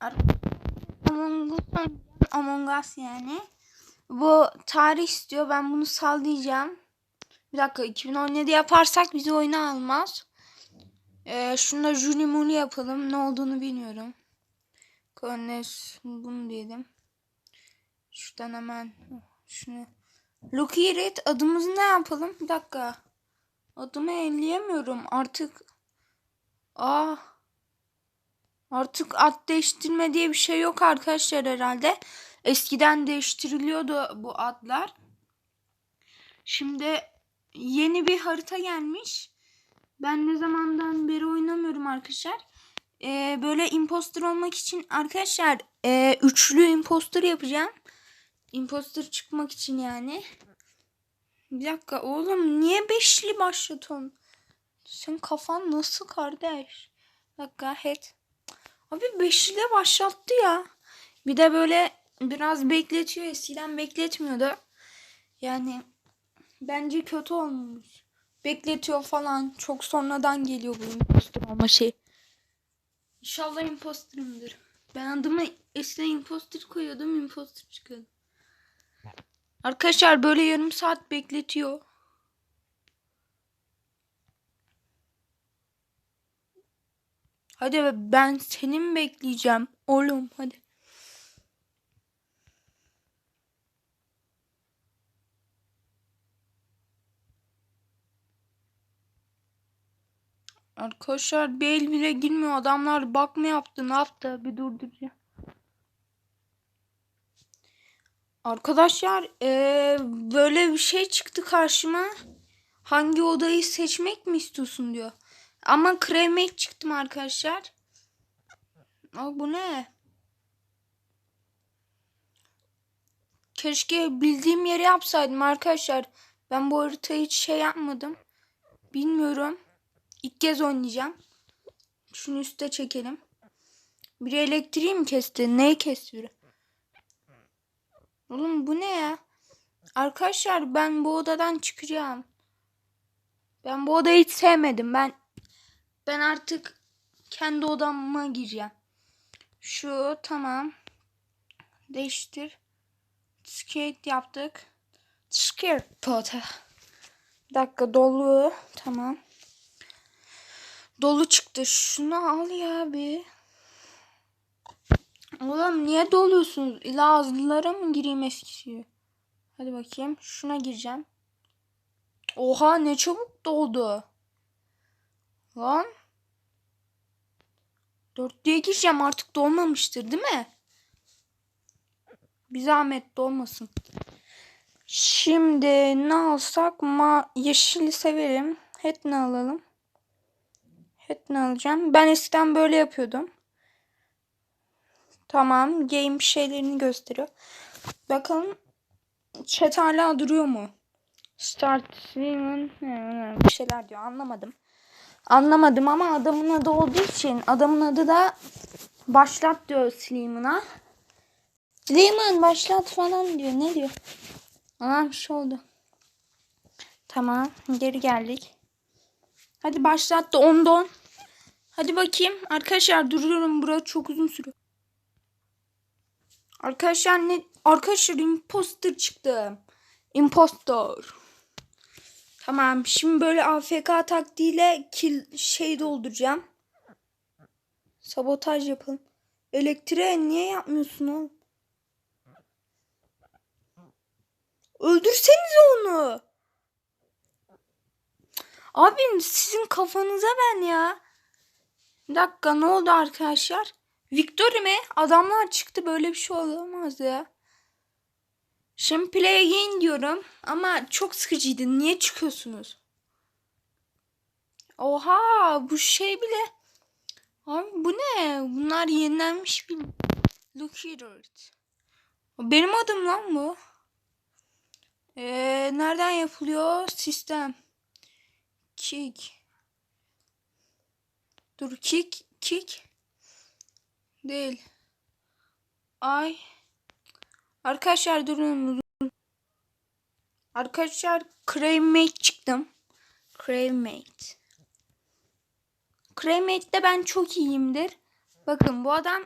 Among Us. Among Us yani. Bu tarih istiyor. Ben bunu sallayacağım. Bir dakika 2017 yaparsak bizi oyuna almaz. Ee, şunda Juni Muni yapalım. Ne olduğunu bilmiyorum. Kornes bunu diyelim. Şuradan hemen şunu. Here it. Adımızı ne yapalım? Bir dakika. Adımı elleyemiyorum. Artık Aa. Artık ad değiştirme diye bir şey yok arkadaşlar herhalde. Eskiden değiştiriliyordu bu adlar. Şimdi yeni bir harita gelmiş. Ben ne zamandan beri oynamıyorum arkadaşlar. Ee, böyle imposter olmak için arkadaşlar e, üçlü imposter yapacağım. Imposter çıkmak için yani. Bir dakika oğlum niye beşli başlatın? Sen kafan nasıl kardeş? Bir dakika head. Abi beşli başlattı ya. Bir de böyle biraz bekletiyor. Eskiden bekletmiyordu. Yani bence kötü olmuş. Bekletiyor falan. Çok sonradan geliyor bu imposter olma şey. İnşallah imposterımdır. Ben adımı eskiden imposter koyuyordum. Imposter çıkıyordu. Arkadaşlar böyle yarım saat bekletiyor. Hadi be, ben seni mi bekleyeceğim? Oğlum hadi. Arkadaşlar bir el bile girmiyor. Adamlar bak mı yaptı? Ne yaptı? Bir durduracağım. Arkadaşlar eee, böyle bir şey çıktı karşıma. Hangi odayı seçmek mi istiyorsun diyor. Ama cremate çıktım arkadaşlar. Aa, bu ne? Keşke bildiğim yeri yapsaydım arkadaşlar. Ben bu haritayı hiç şey yapmadım. Bilmiyorum. İlk kez oynayacağım. Şunu üste çekelim. Biri elektriği mi kesti? Neyi kesti? Oğlum bu ne ya? Arkadaşlar ben bu odadan çıkacağım. Ben bu odayı hiç sevmedim. Ben ben artık kendi odama gireceğim. Şu tamam. Değiştir. Skate yaptık. Skate pota. Dakika dolu. Tamam. Dolu çıktı. Şunu al ya bir. Oğlum niye doluyorsunuz? İla ağızlılara mı gireyim eskisi? Hadi bakayım. Şuna gireceğim. Oha ne çabuk doldu. Lan. Dörtlüye gireceğim artık dolmamıştır değil mi? Bir zahmet dolmasın. Şimdi ne alsak? Ma yeşili severim. Het ne alalım? Het ne alacağım? Ben eskiden böyle yapıyordum. Tamam. Game şeylerini gösteriyor. Bakalım chat hala duruyor mu? Start streaming bir şeyler diyor. Anlamadım. Anlamadım ama adamın adı olduğu için adamın adı da başlat diyor Sliman'a. Sliman başlat falan diyor. Ne diyor? Ana bir şey oldu. Tamam. Geri geldik. Hadi başlattı. 10'da 10. Hadi bakayım. Arkadaşlar duruyorum. Burası çok uzun sürüyor. Arkadaşlar ne? Arkadaşlar imposter çıktı. Impostor. Tamam. Şimdi böyle AFK taktiğiyle kill şey dolduracağım. Sabotaj yapalım. Elektriğe niye yapmıyorsun oğlum? Öldürsenize onu. Abim sizin kafanıza ben ya. Bir dakika ne oldu arkadaşlar? Victory mi? Adamlar çıktı böyle bir şey olamaz ya. Şimdi play again diyorum ama çok sıkıcıydı. Niye çıkıyorsunuz? Oha bu şey bile. Abi bu ne? Bunlar yenilenmiş bir. Look here. it. Benim adım lan bu. Ee, nereden yapılıyor? Sistem. Kick. Dur kick. Kick. Değil. Ay. Arkadaşlar durun. durun. Arkadaşlar Cremate çıktım. Cremate. Cremate'de ben çok iyiyimdir. Bakın bu adam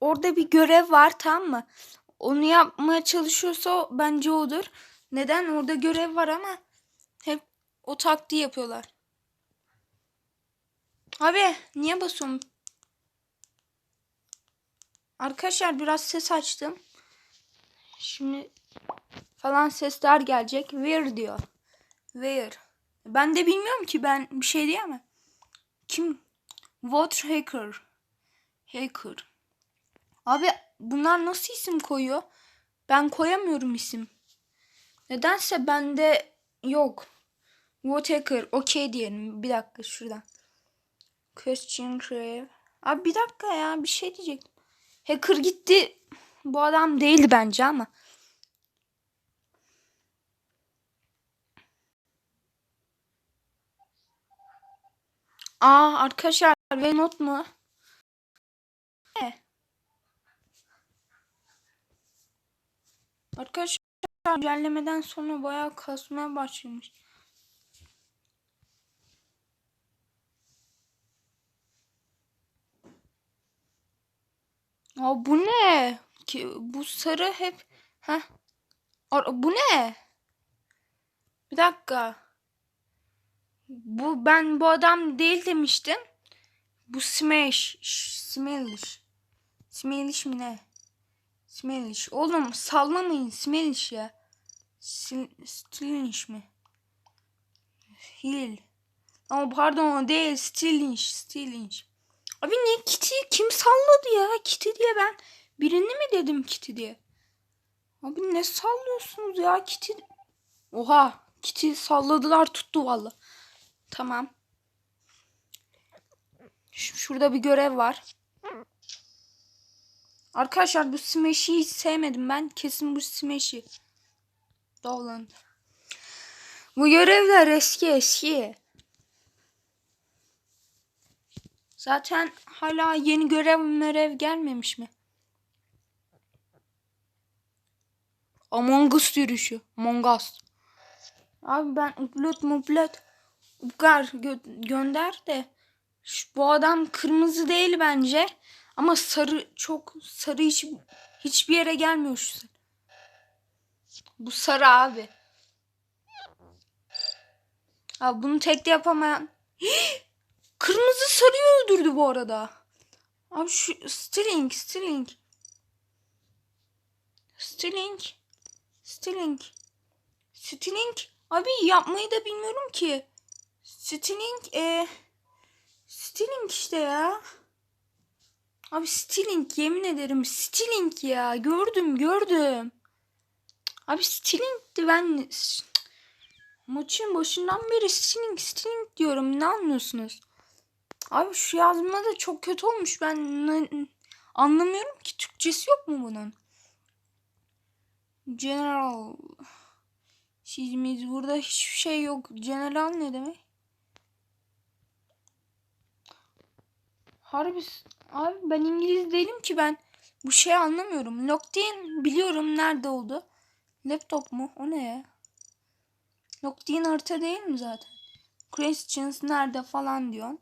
orada bir görev var tamam mı? Onu yapmaya çalışıyorsa bence odur. Neden? Orada görev var ama hep o taktiği yapıyorlar. Abi niye basıyorum? Arkadaşlar biraz ses açtım. Şimdi falan sesler gelecek. Where diyor. Where. Ben de bilmiyorum ki ben bir şey diyemem. Kim? What hacker? Hacker. Abi bunlar nasıl isim koyuyor? Ben koyamıyorum isim. Nedense bende yok. What hacker? Okey diyelim. Bir dakika şuradan. Question crave. Abi bir dakika ya bir şey diyecektim. Hacker gitti. Bu adam değildi bence ama. Aa arkadaşlar ve not mu? Ne? Arkadaşlar güncellemeden sonra bayağı kasmaya başlamış. Aa bu ne? Ki bu sarı hep ha bu ne? Bir dakika. Bu ben bu adam değil demiştim. Bu Smash. Smash. Smash mi ne? Smash. Oğlum sallamayın Smash ya. Stillish mi? Hill. Ama pardon o değil. Stillish. Stillish. Abi ne Kitty? Kim salladı ya? Kitty diye ben birini mi dedim Kitty diye? Abi ne sallıyorsunuz ya Kitty? Oha Kitty salladılar tuttu valla. Tamam. Şurada bir görev var. Arkadaşlar bu Smash'i hiç sevmedim ben. Kesin bu Smash'i. Dolan. Bu görevler eski eski. Zaten hala yeni görev merev gelmemiş mi? Among Us yürüyüşü. Among Us. Abi ben upload mupload Upgar gö- gönder de şu, bu adam kırmızı değil bence ama sarı çok sarı hiç hiçbir yere gelmiyor şu sarı. Bu sarı abi. Abi bunu tek de yapamayan kırmızı sarıyı öldürdü bu arada. Abi şu Stilling Stilling Stilling Stilling Stilling Abi yapmayı da bilmiyorum ki. Stilling e Stilling işte ya. Abi Stilling yemin ederim Stilling ya. Gördüm gördüm. Abi Stilling'di ben maçın başından beri Stilling Stilling diyorum. Ne anlıyorsunuz? Abi şu yazma da çok kötü olmuş. Ben anlamıyorum ki. Türkçesi yok mu bunun? General Sizimiz burada hiçbir şey yok. General ne demek? Harbi abi ben İngiliz değilim ki ben bu şeyi anlamıyorum. Lockdown biliyorum nerede oldu. Laptop mu? O ne ya? Lockdown harita değil mi zaten? Questions nerede falan diyor.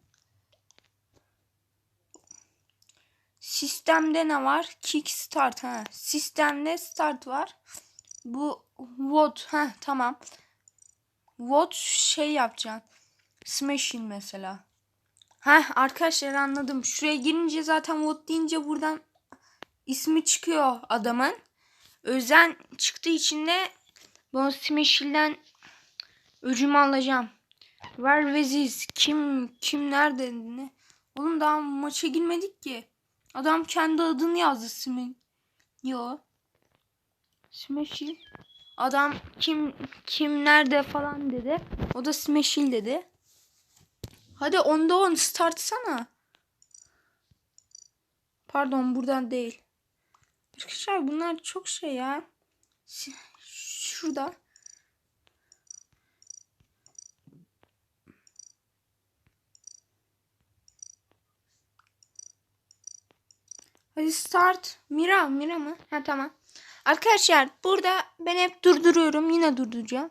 Sistemde ne var? Kickstart ha. Sistemde start var. Bu what ha tamam. What şey yapacaksın. Smashing mesela. Ha arkadaşlar anladım. Şuraya girince zaten what deyince buradan ismi çıkıyor adamın. Özen çıktığı için de ben Smashing'den öcümü alacağım. Ver veziz. Kim kim nerede ne? Oğlum daha maça girmedik ki. Adam kendi adını yazdı Smin. Yo. Smashing. Adam kim kim nerede falan dedi. O da Smashing dedi. Hadi onda on start sana. Pardon buradan değil. Arkadaşlar bunlar çok şey ya. Şurada. Start. Mira, Mira mı? Ha tamam. Arkadaşlar burada ben hep durduruyorum. Yine durduracağım.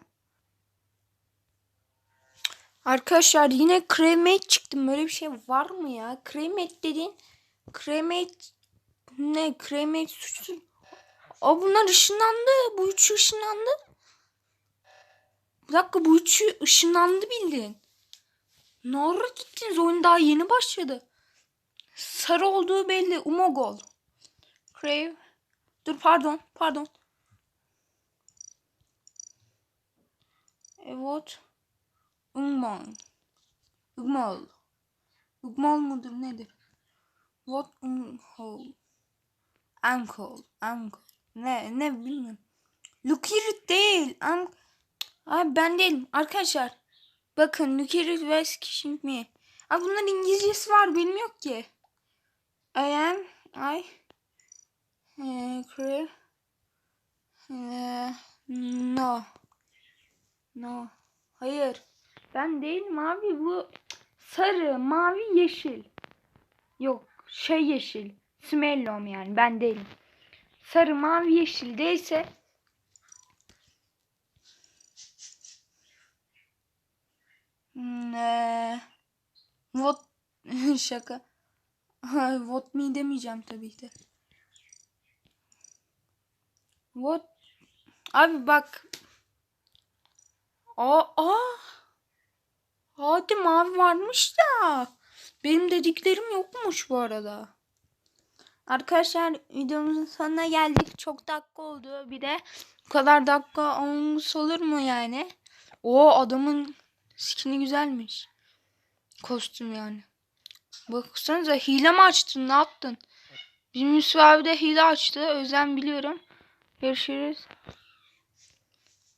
Arkadaşlar yine cremate çıktım. Böyle bir şey var mı ya? Cremate dediğin cremate Ne? Cremate suçlu. Aa bunlar ışınlandı. Bu üçü ışınlandı. Bir dakika bu üçü ışınlandı bildin. Ne gittiniz? Oyun daha yeni başladı. Sarı olduğu belli. Umogol. Crave. Dur pardon. Pardon. Evet. Ugmol. Ugmol. Ugmol mudur nedir? What Ugmol? Ankle. Ankle. Ne ne bilmiyorum. Lukirit değil. An Abi ben değilim. Arkadaşlar. Bakın Lukirit ve Me. Abi bunların İngilizcesi var. Benim yok ki. I. I. Eh, clear. Eh, no. No. Hayır. Ben değilim abi. Bu sarı, mavi, yeşil. Yok. Şey yeşil. Smellom yani. Ben değilim. Sarı, mavi, yeşil Hmm, eee, What şaka. Ha, What me demeyeceğim tabii ki de. What? Abi bak. Aa, aa. Hadi mavi varmış da. Benim dediklerim yokmuş bu arada. Arkadaşlar videomuzun sonuna geldik. Çok dakika oldu. Bir de bu kadar dakika olmuş olur mu yani? O adamın skini güzelmiş. Kostüm yani. Baksanıza hile mi açtın? Ne yaptın? Bizim Yusuf abi de hile açtı. Yüzden biliyorum. Görüşürüz.